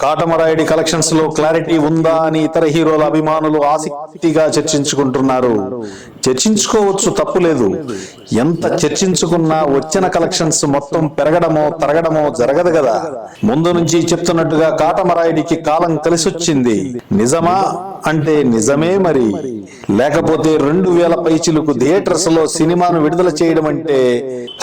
కాటమరాయుడి కలెక్షన్స్లో క్లారిటీ ఉందా అని ఇతర హీరోల అభిమానులు ఆసక్తిగా చర్చించుకుంటున్నారు. చర్చించుకోవచ్చు తప్పులేదు ఎంత చర్చించుకున్నా వచ్చిన కలెక్షన్స్ మొత్తం పెరగడమో తరగడమో జరగదు కదా. ముందు నుంచి చెప్తున్నట్టుగా కాటమరాయుడికి కాలం కలిసొచ్చింది. నిజమా? అంటే నిజమే మరి. లేకపోతే రెండు వేల పైచిలకు థియేటర్స్లో సినిమాను విడుదల చేయడం అంటే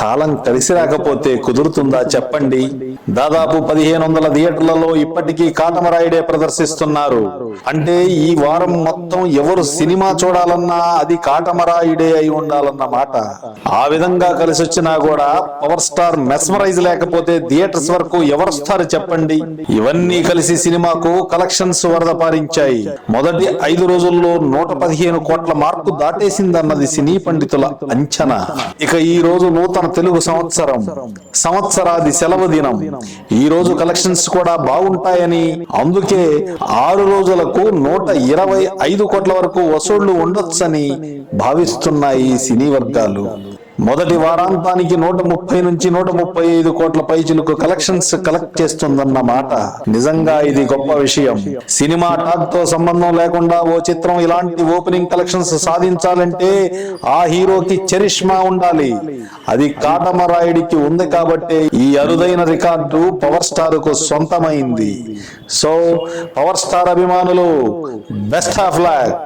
కాలం కలిసి రాకపోతే కుదురుతుందా చెప్పండి. దాదాపు పదిహేను వందల థియేటర్లలో ఇప్పటికీ కాటమరాయుడే ప్రదర్శిస్తున్నారు. అంటే ఈ వారం మొత్తం ఎవరు సినిమా చూడాలన్నా అది కాటమరాయుడే అయి ఉండాలన్న మాట. ఆ విధంగా కలిసి వచ్చినా కూడా పవర్ స్టార్ మెస్మరైజ్ లేకపోతే థియేటర్స్ వరకు ఎవరు వస్తారు చెప్పండి. ఇవన్నీ కలిసి సినిమాకు కలెక్షన్స్ వరద పారించాయి. మొదటి ఐదు రోజుల్లో నూట పదిహేను కోట్ల మార్కు దాటేసిందన్నది సినీ పండితుల అంచనా. ఇక ఈ రోజు నూతన తెలుగు సంవత్సరం సంవత్సరాది సెలవు దినం. ఈ రోజు కలెక్షన్స్ కూడా బాగుంటాయని అందుకే ఆరు రోజులకు నూట ఇరవై ఐదు కోట్ల వరకు వసూళ్ళు ఉండొచ్చని భావిస్తున్నాయి సినీ వర్గాలు. మొదటి వారాంతానికి నూట ముప్పై నుంచి నూట ముప్పై ఐదు కోట్ల పైచులకు కలెక్షన్స్ కలెక్ట్ చేస్తుందన్న మాట నిజంగా ఇది గొప్ప విషయం. సినిమా టాక్తో సంబంధం లేకుండా ఓ చిత్రం ఇలాంటి ఓపెనింగ్ కలెక్షన్స్ సాధించాలంటే ఆ హీరోకి చరిష్మా ఉండాలి. అది కాటమరాయుడికి ఉంది కాబట్టి ఈ అరుదైన రికార్డు పవర్ స్టార్కు సొంతమైంది. సో పవర్ స్టార్ అభిమానులు బెస్ట్ ఆఫ్ లాక్